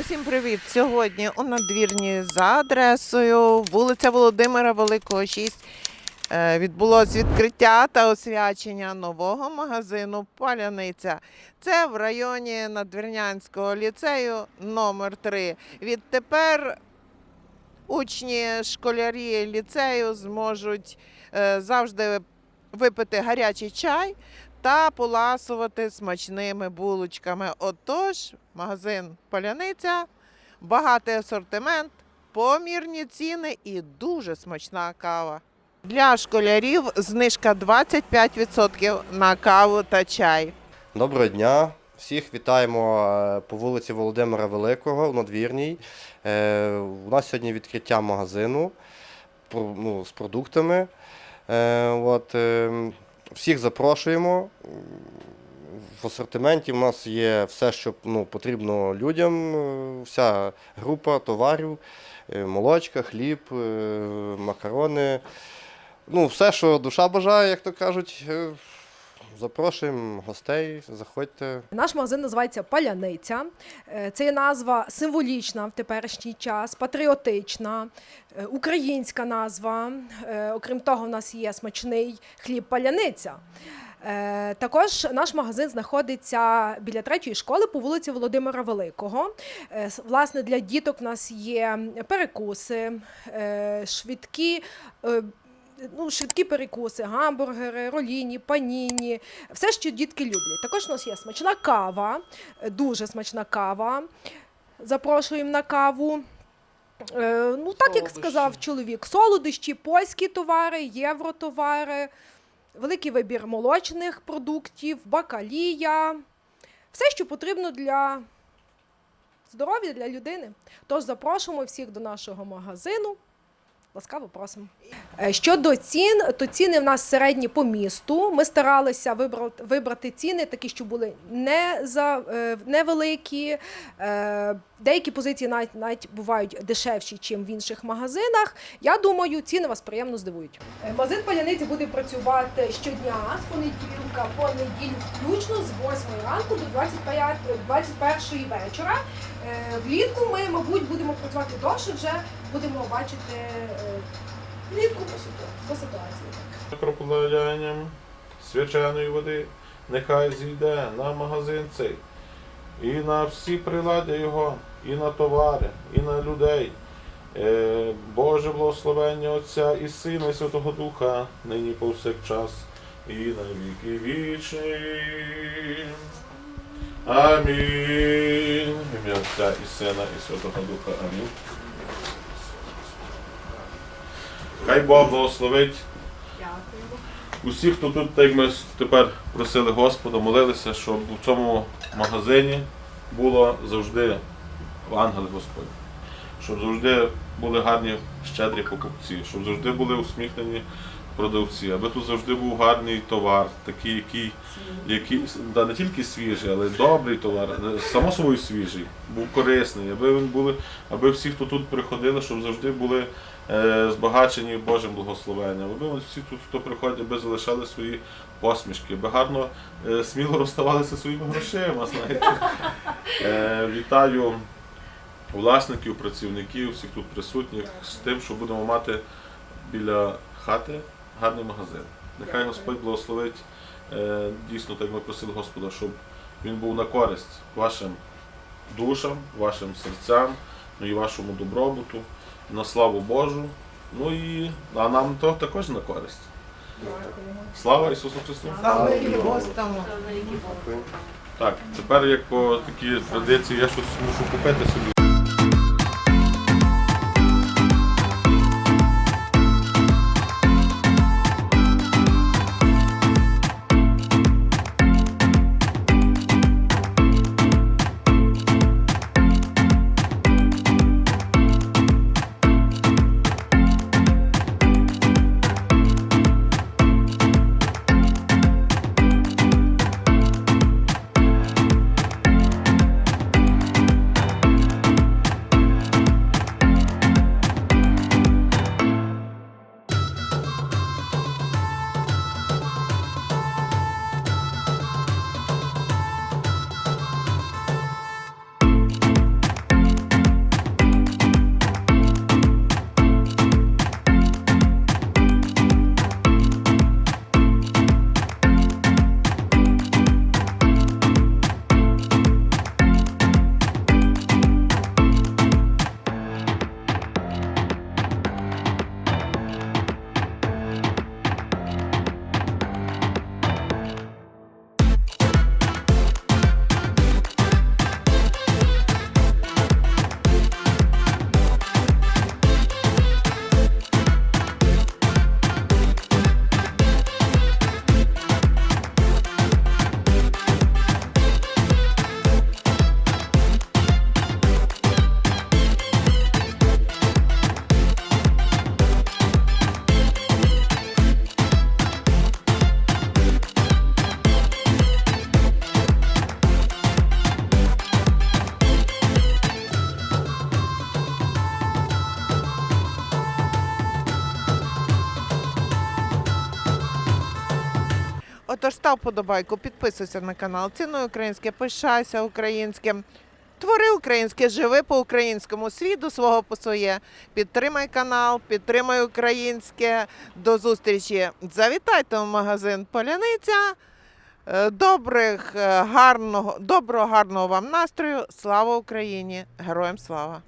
Усім привіт! Сьогодні у надвірні за адресою вулиця Володимира Великого 6 е, відбулось відкриття та освячення нового магазину Паляниця. Це в районі Надвірнянського ліцею номер 3 Відтепер учні, школярі ліцею зможуть е, завжди випити гарячий чай та поласувати смачними булочками. Отож, магазин Поляниця, багатий асортимент, помірні ціни і дуже смачна кава. Для школярів знижка 25% на каву та чай. Доброго дня. Всіх вітаємо е, по вулиці Володимира Великого в Надвірній. Е, У нас сьогодні відкриття магазину ну, з продуктами. Е, е, всіх запрошуємо. В асортименті у нас є все, що ну, потрібно людям, е, вся група товарів, е, молочка, хліб, е, макарони. Ну, все, що душа бажає, як то кажуть. Запрошуємо гостей, заходьте. Наш магазин називається Паляниця. Е, Це є назва символічна в теперішній час, патріотична, е, українська назва. Е, Окрім того, в нас є смачний хліб паляниця. Також наш магазин знаходиться біля третьої школи по вулиці Володимира Великого. Власне, для діток в нас є перекуси, швидкі. Ну, швидкі перекуси, гамбургери, роліні, паніні, все, що дітки люблять. Також у нас є смачна кава, е, дуже смачна кава. Запрошуємо на каву. Е, ну, так як сказав чоловік, солодощі, польські товари, євротовари, великий вибір молочних продуктів, бакалія. Все, що потрібно для здоров'я, для людини. Тож запрошуємо всіх до нашого магазину. Ласкаво просимо. Е, Щодо цін, то ціни в нас середні по місту. Ми старалися вибрати, вибрати ціни такі, що були не за е, невеликі. Е, Деякі позиції навіть, навіть бувають дешевші, ніж в інших магазинах. Я думаю, ціни вас приємно здивують. Магазин Паляниці буде працювати щодня з понеділка по неділю, включно з 8 ранку до 25, 21 вечора. Влітку ми, мабуть, будемо працювати довше, вже будемо бачити е, по ситуації. кропленням свяченої води нехай зійде на магазин цей, і на всі прилади його, і на товари, і на людей. Е, Боже благословення Отця і Сина, і Святого Духа, нині повсякчас, і на віки вічні. Амінь. Ім'я Отця і Сина, і Святого Духа. Амінь. Хай Бог благословить Усі, хто тут, так як ми тепер просили Господа, молилися, щоб у цьому магазині було завжди ангели Господні, щоб завжди були гарні щедрі покупці, щоб завжди були усміхнені продавці, аби тут завжди був гарний товар, такий, який, який да, не тільки свіжий, але й добрий товар, само собою свіжий, був корисний, аби він були, аби всі, хто тут приходили, щоб завжди були е, збагачені Божим благословенням. Аби всі тут, хто приходить, аби залишали свої посмішки, аби гарно е, сміло розставалися своїми грошима. Знаєте. Е, вітаю власників, працівників, всіх тут присутніх з тим, що будемо мати біля хати гарний магазин. Нехай Господь благословить е, дійсно, так ми просили Господа, щоб він був на користь вашим душам, вашим серцям, ну і вашому добробуту, на славу Божу. Ну і а нам то також на користь. Слава Ісусу Христу! Саме гостям. Так, тепер як по такій традиції я щось мушу купити собі. Отож, став подобайку, підписуйся на канал, цінуй українське, пишайся українським. Твори українське, живи по-українському, свій до свого по своє. Підтримай канал, підтримай українське. До зустрічі. Завітайте в магазин Поляниця. Е, Добрих, е, гарного, доброго, гарного вам настрою. Слава Україні! Героям слава!